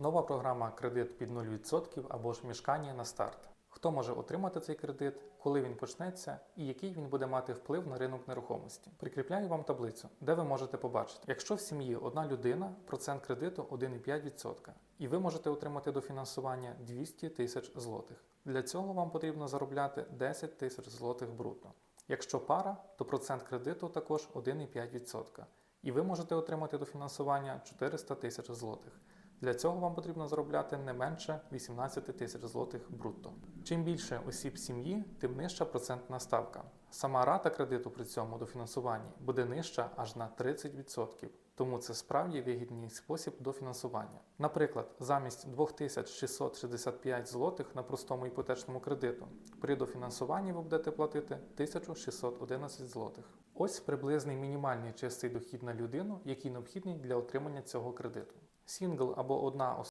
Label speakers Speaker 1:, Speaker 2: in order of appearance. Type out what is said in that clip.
Speaker 1: Нова програма Кредит під 0% або ж мішкання на старт. Хто може отримати цей кредит, коли він почнеться і який він буде мати вплив на ринок нерухомості? Прикріпляю вам таблицю, де ви можете побачити, якщо в сім'ї одна людина, процент кредиту 1,5%, і ви можете отримати дофінансування 200 тисяч злотих. Для цього вам потрібно заробляти 10 тисяч злотих брутто. Якщо пара, то процент кредиту також 1,5%. І ви можете отримати дофінансування 400 тисяч злотих. Для цього вам потрібно заробляти не менше 18 тисяч злотих брутто. Чим більше осіб сім'ї, тим нижча процентна ставка. Сама рата кредиту при цьому дофінансуванні буде нижча аж на 30%. Тому це справді вигідний спосіб дофінансування. Наприклад, замість 2665 злотих на простому іпотечному кредиту при дофінансуванні ви будете платити 1611 злотих. Ось приблизний мінімальний чистий дохід на людину, який необхідний для отримання цього кредиту. Сінгл або одна